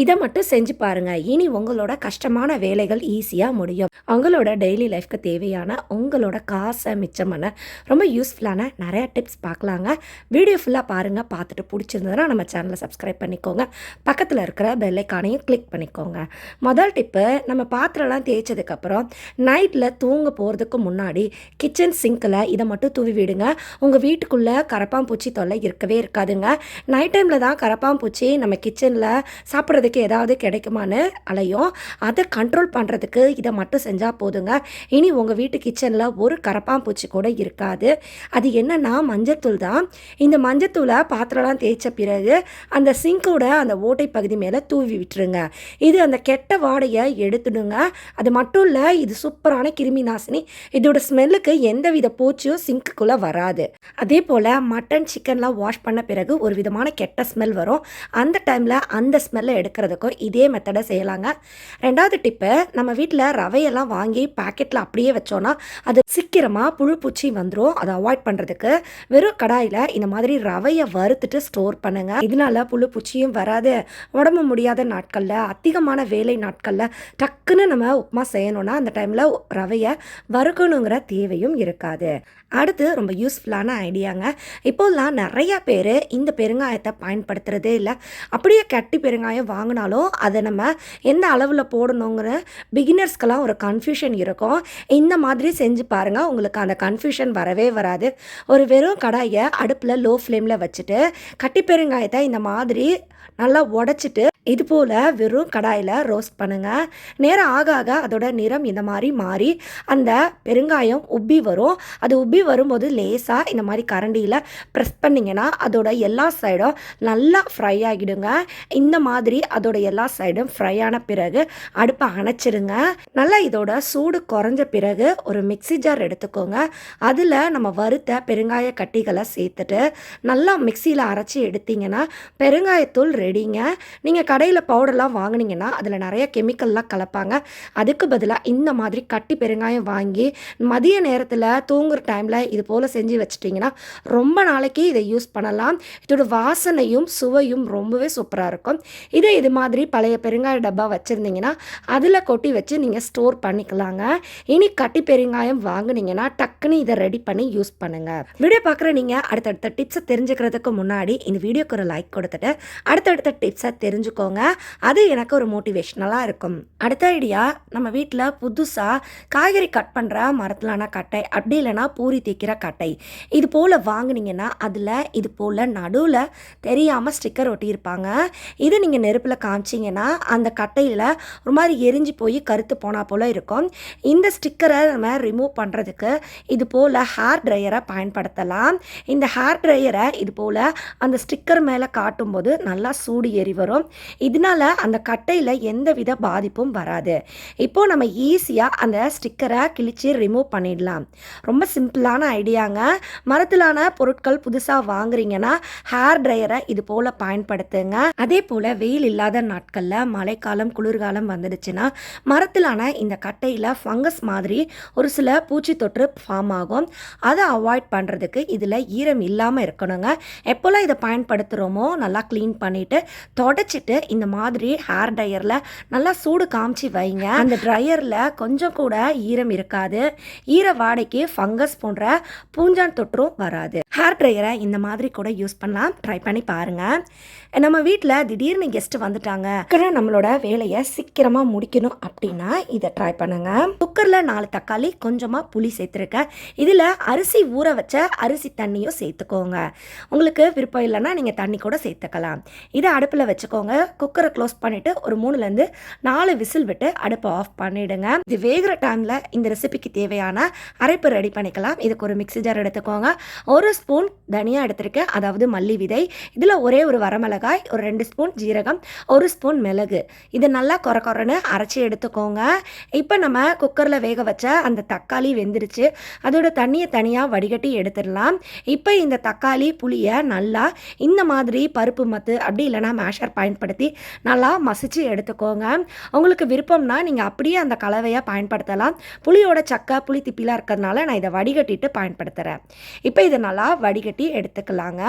இதை மட்டும் செஞ்சு பாருங்க. இனி உங்களோட கஷ்டமான வேலைகள் ஈஸியாக முடியும். உங்களோட டெய்லி லைஃப்க்கு தேவையான உங்களோட காசை மிச்சம் பண்ண ரொம்ப யூஸ்ஃபுல்லான நிறையா டிப்ஸ் பார்க்கலாங்க. வீடியோ ஃபுல்லாக பாருங்கள் பார்த்துட்டு பிடிச்சிருந்ததுன்னா நம்ம சேனலை சப்ஸ்கிரைப் பண்ணிக்கோங்க. பக்கத்தில் இருக்கிற பெல்லைக்கானையும் கிளிக் பண்ணிக்கோங்க. முதல் டிப்பு நம்ம பாத்திரம்லாம் தேய்ச்சதுக்கப்புறம் நைட்டில் தூங்க போகிறதுக்கு முன்னாடி கிச்சன் சிங்கில் இதை மட்டும் தூவி விடுங்க. உங்கள் வீட்டுக்குள்ளே கரப்பாம்பூச்சி தொல்லை இருக்கவே இருக்காதுங்க. நைட் டைமில் தான் கரப்பாம்பூச்சி நம்ம கிச்சனில் சாப்பிட்றதுக்கு ஏதாவது கிடைக்குமான்னு அலையும். அதை கண்ட்ரோல் பண்ணுறதுக்கு இதை மட்டும் செஞ்சால் போதுங்க. இனி உங்கள் வீட்டு கிச்சனில் ஒரு கரப்பாம்பூச்சி கூட இருக்காது. அது என்னென்னா மஞ்சத்தூள் தான். இந்த மஞ்சத்தூளை பாத்திரம்லாம் தேய்ச்ச பிறகு அந்த சிங்கோட அந்த ஓட்டை பகுதி மேலே தூவி விட்டுருங்க. இது அந்த கெட்ட வாடையை எடுத்துடுங்க. அது மட்டும் இல்லை இது சூப்பரான கிருமி நாசினி. இதோட ஸ்மெல்லுக்கு எந்தவித பூச்சியும் சிங்க்குள்ளே வராது. அதே போல் மட்டன் சிக்கன்லாம் வாஷ் பண்ண பிறகு ஒரு விதமான கெட்ட ஸ்மெல் வரும். அந்த டைமில் அந்த ஸ்மெல்லை எடுத்து எடுக்கிறதுக்கும் இதே மெத்தடை செய்யலாங்க. ரெண்டாவது டிப்பு நம்ம வீட்டில் ரவையெல்லாம் வாங்கி பாக்கெட்டில் அப்படியே வச்சோன்னா அது சீக்கிரமாக புழு பூச்சி வந்துடும் அதை அவாய்ட் பண்ணுறதுக்கு வெறும் கடாயில் இந்த மாதிரி ரவையை வறுத்துட்டு ஸ்டோர் பண்ணுங்க. இதனால புழு பூச்சியும் வராது. உடம்பு முடியாத நாட்களில் அதிகமான வேலை நாட்களில் டக்குன்னு நம்ம உப்புமா செய்யணும்னா அந்த டைமில் ரவையை வறுக்கணுங்கிற தேவையும் இருக்காது. அடுத்து ரொம்ப யூஸ்ஃபுல்லான ஐடியாங்க. இப்போல்லாம் நிறைய பேர் இந்த பெருங்காயத்தை பயன்படுத்துகிறதே இல்லை. அப்படியே கட்டி பெருங்காயம் வாங்கினாலும் அதை நம்ம எந்த அளவில் போடணுங்கிற பிகினர்ஸ்க்கெல்லாம் ஒரு கன்ஃபியூஷன் இருக்கும். இந்த மாதிரி செஞ்சு பாருங்கள் உங்களுக்கு அந்த கன்ஃபியூஷன் வரவே வராது. ஒரு வெறும் கடாயை அடுப்பில் லோ ஃப்ளேமில் வச்சுட்டு கட்டி பெருங்காயத்தை இந்த மாதிரி நல்லா உடச்சிட்டு இது போல் வெறும் கடாயில் ரோஸ்ட் பண்ணுங்கள் நேரம் ஆக ஆக அதோட நிறம் இந்த மாதிரி மாறி அந்த பெருங்காயம் உப்பி வரும். அது உப்பி வரும்போது லேசாக இந்த மாதிரி கரண்டியில் ப்ரெஸ் பண்ணிங்கன்னா அதோட எல்லா சைடும் நல்லா ஃப்ரை ஆகிடுங்க. இந்த மாதிரி அதோட எல்லா சைடும் ஃப்ரை ஆன பிறகு அடுப்பை அணைச்சிருங்க. நல்லா இதோட சூடு குறைஞ்ச பிறகு ஒரு மிக்ஸி ஜார் எடுத்துக்கோங்க. அதில் நம்ம வறுத்த பெருங்காய கட்டிகளை சேர்த்துட்டு நல்லா மிக்சியில் அரைச்சி எடுத்தீங்கன்னா பெருங்காயத்தூள் ரெடிங்க நீங்கள் கடையில் பவுடர்லாம் வாங்குனீங்கன்னா அதில் நிறைய கெமிக்கல்லாம் கலப்பாங்க. அதுக்கு பதிலாக இந்த மாதிரி கட்டி பெருங்காயம் வாங்கி மதிய நேரத்தில் தூங்குற டைமில் இது போல் செஞ்சு வச்சிட்டிங்கன்னா ரொம்ப நாளைக்கு இதை யூஸ் பண்ணலாம். இதோட வாசனையும் சுவையும் ரொம்பவே சூப்பராக இருக்கும். இதை இது மாதிரி பழைய பெருங்காய டப்பா வச்சுருந்தீங்கன்னா அதில் கொட்டி வச்சு நீங்கள் ஸ்டோர் பண்ணிக்கலாங்க. இனி கட்டி பெருங்காயம் வாங்குனீங்கன்னா டக்குன்னு இதை ரெடி பண்ணி யூஸ் பண்ணுங்கள் வீடியோ பார்க்குற நீங்கள் அடுத்தடுத்த டிப்ஸை தெரிஞ்சுக்கிறதுக்கு முன்னாடி இந்த வீடியோக்கு ஒரு லைக் கொடுத்துட்டு அடுத்தடுத்த டிப்ஸை வச்சுக்கோங்க. அது எனக்கு ஒரு மோட்டிவேஷ்னலாக இருக்கும். அடுத்த ஐடியா நம்ம வீட்டில் புதுசாக காய்கறி கட் பண்ணுற மரத்திலான கட்டை அப்படி இல்லைன்னா பூரி தேய்க்கிற கட்டை. இது போல் வாங்குனீங்கன்னா அதில் இது போல் நடுவில் தெரியாமல் ஸ்டிக்கர் ஒட்டியிருப்பாங்க. இது நீங்கள் நெருப்பில் காமிச்சிங்கன்னா அந்த கட்டையில் ஒரு மாதிரி எரிஞ்சு போய் கருத்து போனால் போல் இருக்கும். இந்த ஸ்டிக்கரை நம்ம ரிமூவ் பண்ணுறதுக்கு இது போல் ஹேர் ட்ரையரை பயன்படுத்தலாம். இந்த ஹேர் ட்ரையரை இது போல் அந்த ஸ்டிக்கர் மேலே காட்டும்போது நல்லா சூடு ஏறி வரும். இதனால அந்த கட்டையில் எந்தவித பாதிப்பும் வராது. இப்போது நம்ம ஈஸியாக அந்த ஸ்டிக்கரை கிழிச்சு ரிமூவ் பண்ணிடலாம். ரொம்ப சிம்பிளான ஐடியாங்க. மரத்திலான பொருட்கள் புதுசாக வாங்குறீங்கன்னா ஹேர் ட்ரையரை இது போல் பயன்படுத்துங்க. அதே போல் வெயில் இல்லாத நாட்களில் மழைக்காலம் குளிர்காலம் வந்துடுச்சுன்னா மரத்திலான இந்த கட்டையில் ஃபங்கஸ் மாதிரி ஒரு சில பூச்சி தொற்று ஃபார்ம் ஆகும். அதை அவாய்ட் பண்ணுறதுக்கு இதில் ஈரம் இல்லாமல் இருக்கணுங்க. எப்போல்லாம் இதை பயன்படுத்துகிறோமோ நல்லா க்ளீன் பண்ணிவிட்டு தொடச்சிட்டு இந்த மாதிரி ஹேர் ட்ரையரில் நல்லா சூடு காமிச்சு வைங்க. அந்த ட்ரையரில் கொஞ்சம் கூட ஈரம் இருக்காது. ஈர வாடைக்கு ஃபங்கஸ் போன்ற பூஞ்சான் தொற்றும் வராது. ஹேர் ட்ரையரை இந்த மாதிரி கூட யூஸ் பண்ணலாம். ட்ரை பண்ணி பாருங்கள் நம்ம வீட்டில் திடீர்னு கெஸ்ட் வந்துட்டாங்க. நம்மளோட வேலையை சீக்கிரமாக முடிக்கணும் அப்படின்னா இதை ட்ரை பண்ணுங்க. குக்கரில் நாலு தக்காளி கொஞ்சமாக புளி சேர்த்துருக்கேன் இதில் அரிசி ஊற வச்ச அரிசி தண்ணியும் சேர்த்துக்கோங்க. உங்களுக்கு விருப்பம் இல்லைன்னா நீங்கள் தண்ணி கூட சேர்த்துக்கலாம். இதை அடுப்பில் வச்சுக்கோங்க. குக்கரை க்ளோஸ் பண்ணிவிட்டு ஒரு மூணுலேருந்து நாலு விசில் விட்டு அடுப்பை ஆஃப் பண்ணிவிடுங்க இது வேகிற டைமில் இந்த ரெசிபிக்கு தேவையான அரைப்பு ரெடி பண்ணிக்கலாம். இதுக்கு ஒரு மிக்ஸி ஜார் எடுத்துக்கோங்க. ஒரு ஸ்பூன் தனியா எடுத்திருக்கேன். அதாவது மல்லி விதை. இதில் ஒரே ஒரு வரமிளகாய் ஒரு ரெண்டு ஸ்பூன் ஜீரகம் ஒரு ஸ்பூன் மிளகு. இது நல்லா கொர கொரன்னு அரைச்சி எடுத்துக்கோங்க. இப்போ நம்ம குக்கரில் வேக வச்ச அந்த தக்காளி வெந்துருச்சு. அதோட தண்ணியை தனியாக வடிகட்டி எடுத்துடலாம். இப்போ இந்த தக்காளி புளியை நல்லா இந்த மாதிரி பருப்பு மத்து அப்படி இல்லைன்னா மேஷர் பயன்படுத்தி நல்லா மசிச்சு எடுத்துக்கோங்க. உங்களுக்கு விருப்பம்னா நீங்கள் அப்படியே அந்த கலவையை பயன்படுத்தலாம். புளியோட சக்கை புளி திப்பிலாம் இருக்கிறதுனால நான் இதை வடிகட்டிட்டு பயன்படுத்துகிறேன் இப்போ இதை நல்லா வடிகட்டி எடுத்துக்கலாங்க.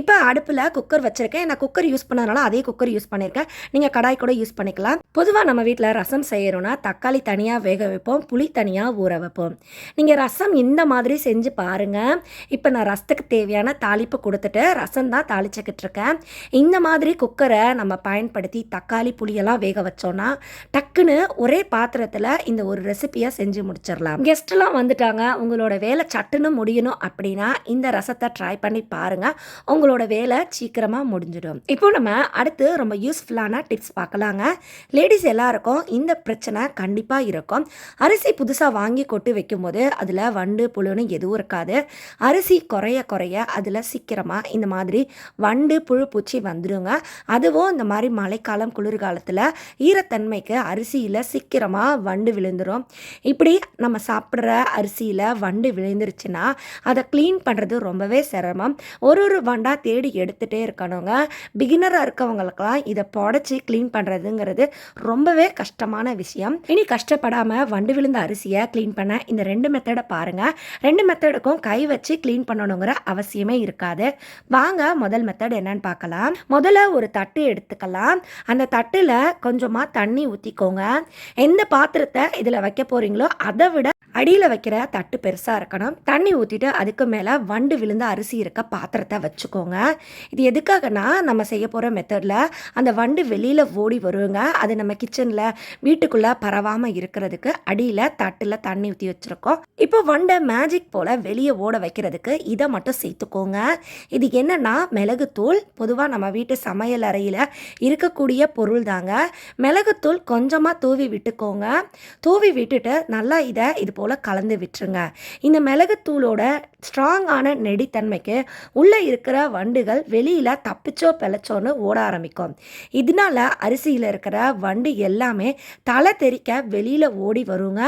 இப்போ அடுப்பில் குக்கர் வச்சுருக்கேன். நான் குக்கர் யூஸ் பண்ணதுனால அதே குக்கர் யூஸ் பண்ணியிருக்கேன். நீங்கள் கடாய் கூட யூஸ் பண்ணிக்கலாம். பொதுவாக நம்ம வீட்டில் ரசம் செய்யறோன்னா தக்காளி தனியாக வேக வைப்போம். புளி தனியாக ஊற வைப்போம். நீங்கள் ரசம் இந்த மாதிரி செஞ்சு பாருங்கள் இப்போ நான் ரசத்துக்கு தேவையான தாளிப்பு கொடுத்துட்டு ரசம் தான் தாளிச்சுக்கிட்டு இருக்கேன். இந்த மாதிரி குக்கரை நம்ம பயன்படுத்தி தக்காளி புளியெல்லாம் வேக வச்சோன்னா டக்குன்னு ஒரே பாத்திரத்தில் இந்த ஒரு ரெசிபியை செஞ்சு முடிச்சிடலாம் கெஸ்ட்லாம் வந்துட்டாங்க. உங்களோட வேலை சட்டுன்னு முடியணும் அப்படின்னா இந்த ரசத்தை ட்ரை பண்ணி பாருங்கள் உங்களோட வேலை சீக்கிரமாக முடிஞ்சிடும். இப்போ நம்ம அடுத்து ரொம்ப யூஸ்ஃபுல்லான டிப்ஸ் பார்க்கலாங்க. லேடிஸ் எல்லாருக்கும் இந்த பிரச்சனை கண்டிப்பாக இருக்கும். அரிசி புதுசாக வாங்கி கொட்டு வைக்கும்போது அதில் வண்டு புழுன்னு எதுவும் இருக்காது. அரிசி குறைய குறைய அதில் சீக்கிரமாக இந்த மாதிரி வண்டு புழு பூச்சி வந்துடுங்க அதுவும் இந்த மாதிரி மாதிரி மழைக்காலம் குளிர்காலத்தில் ஈரத்தன்மைக்கு அரிசியில் சீக்கிரமாக வண்டு விழுந்துடும் இப்படி நம்ம சாப்பிட்ற அரிசியில் வண்டு விழுந்துருச்சுன்னா அதை க்ளீன் பண்ணுறது ரொம்பவே சிரமம். ஒரு ஒரு வண்டாக தேடி எடுத்துகிட்டே இருக்கணுங்க. பிகினராக இருக்கவங்களுக்கெல்லாம் இதை புடச்சி க்ளீன் பண்ணுறதுங்கிறது ரொம்பவே கஷ்டமான விஷயம். இனி கஷ்டப்படாமல் வண்டு விழுந்த அரிசியை க்ளீன் பண்ண இந்த ரெண்டு மெத்தடை பாருங்கள் ரெண்டு மெத்தடுக்கும் கை வச்சு க்ளீன் பண்ணணுங்கிற அவசியமே இருக்காது. வாங்க முதல் மெத்தட் என்னன்னு பார்க்கலாம். முதல்ல ஒரு தட்டு எடுத்துக்கலாம். அந்த தட்டில் கொஞ்சமாக தண்ணி ஊற்றிக்கோங்க எந்த பாத்திரத்தை இதில் வைக்க போகிறீங்களோ அதை விட அடியில் வைக்கிற தட்டு பெருசாக இருக்கணும். தண்ணி ஊற்றிட்டு அதுக்கு மேலே வண்டு விழுந்த அரிசி இருக்க பாத்திரத்தை வச்சுக்கோங்க. இது எதுக்காகனா நம்ம செய்ய போகிற மெத்தடில் அந்த வண்டு வெளியில் ஓடி வருங்க. அது நம்ம கிச்சனில் வீட்டுக்குள்ளே பரவாமல் இருக்கிறதுக்கு அடியில் தட்டில் தண்ணி ஊற்றி வச்சுருக்கோம். இப்போ வண்டை மேஜிக் போல் வெளியே ஓட வைக்கிறதுக்கு இதை மட்டும் சேர்த்துக்கோங்க. இது என்னென்னா மிளகுத்தூள் பொதுவாக நம்ம வீட்டு சமையல் அறையில் இருக்கக்கூடிய பொருள் தாங்க. மிளகுத்தூள் கொஞ்சமாக தூவி விட்டுக்கோங்க. தூவி விட்டுட்டு நல்லா இதை இது போல் கலந்து விட்டுருங்க. இந்த மிளகுத்தூளோட ஸ்ட்ராங்கான நெடித்தன்மைக்கு உள்ளே இருக்கிற வண்டுகள் வெளியில் தப்பிச்சோ பிழைச்சோன்னு ஓட ஆரம்பிக்கும். இதனால அரிசியில் இருக்கிற வண்டு எல்லாமே தலை தெறிக்க வெளியில் ஓடி வருங்க.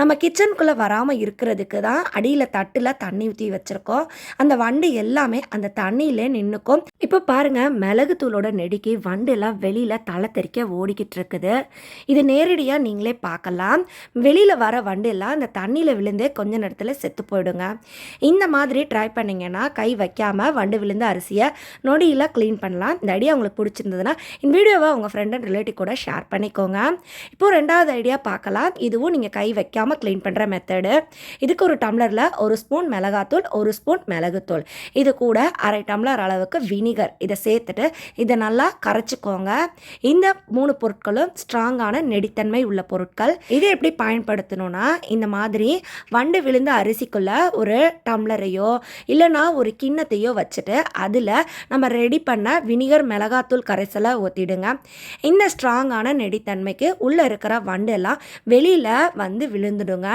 நம்ம கிச்சனுக்குள்ளே வராமல் இருக்கிறதுக்கு தான் அடியில் தட்டில் தண்ணி ஊற்றி வச்சுருக்கோம். அந்த வண்டு எல்லாமே அந்த தண்ணியிலே நின்றுக்கும் இப்போ பாருங்கள் மிளகுத்தூளோட நெடிக்கு வண்டுலாம் வெளியில் தலை தெறிக்க ஓடிக்கிட்டு இருக்குது. இது நேரடியாக நீங்களே பார்க்கலாம். வெளியில் வர வண்டு எல்லாம் அந்த தண்ணியில் விழுந்து கொஞ்ச நேரத்தில் செத்து போயிடுங்க. இந்த மாதிரி ட்ரை பண்ணிங்கன்னா கை வைக்காமல் வண்டு விழுந்த அரிசியை நொடியில் க்ளீன் பண்ணலாம். இந்த ஐடியா உங்களுக்கு பிடிச்சிருந்ததுன்னா இந்த வீடியோவை உங்கள் ஃப்ரெண்ட் அண்ட் ரிலேட்டிவ் கூட ஷேர் பண்ணிக்கோங்க. இப்போ ரெண்டாவது ஐடியா பார்க்கலாம். இதுவும் நீங்கள் கை வைக்காமல் க்ளீன் பண்ணுற மெத்தடு இதுக்கு ஒரு டம்ளரில் ஒரு ஸ்பூன் மிளகாத்தூள் ஒரு ஸ்பூன் மிளகுத்தூள். இது கூட அரை டம்ளர் அளவுக்கு வினிகர் இதை சேர்த்துட்டு இதை நல்லா கரைச்சிக்கோங்க. இந்த மூணு பொருட்களும் ஸ்ட்ராங்கான நெடித்தன்மை உள்ள பொருட்கள். இதை எப்படி பயன்படுத்தணும்னா இந்த மாதிரி வண்டு விழுந்த அரிசிக்குள்ளே ஒரு டம்ளரையோ இல்லைனா ஒரு கிண்ணத்தையோ வச்சுட்டு அதில் நம்ம ரெடி பண்ண வினிகர் மிளகாத்தூள் கரைசலை ஊற்றிடுங்க இந்த ஸ்ட்ராங்கான நெடித்தன்மைக்கு உள்ளே இருக்கிற வண்டு எல்லாம் வெளியில் வந்து விழுந்துடுங்க.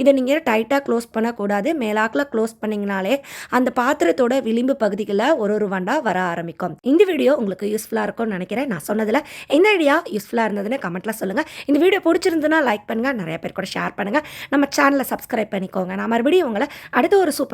இதை நீங்கள் டைட்டாக க்ளோஸ் பண்ணக்கூடாது. மேலாக்கில் க்ளோஸ் பண்ணிங்கனாலே அந்த பாத்திரத்தோட விளிம்பு பகுதிகளில் ஒரு ஒரு வண்டாக வர ஆரம்பிக்கும். இந்த வீடியோ உங்களுக்கு யூஸ்ஃபுல்லாக இருக்கும்னு நினைக்கிறேன். நான் சொன்னதில் இந்த ஐடியா? யூஸ்ஃபுல்லாக இருந்ததுன்னு கமெண்ட்டில் சொல்லுங்கள் இந்த வீடியோ பிடிச்சிருந்ததுன்னா லைக் பண்ணுங்கள் நிறைய பேர் கூட ஷேர் பண்ணுங்கள் நம்ம சேனலை சப்ஸ்கிரைப் பண்ணிக்கோங்க. நான் மறுபடியும் உங்களை அடுத்த ஒரு சூப்பர்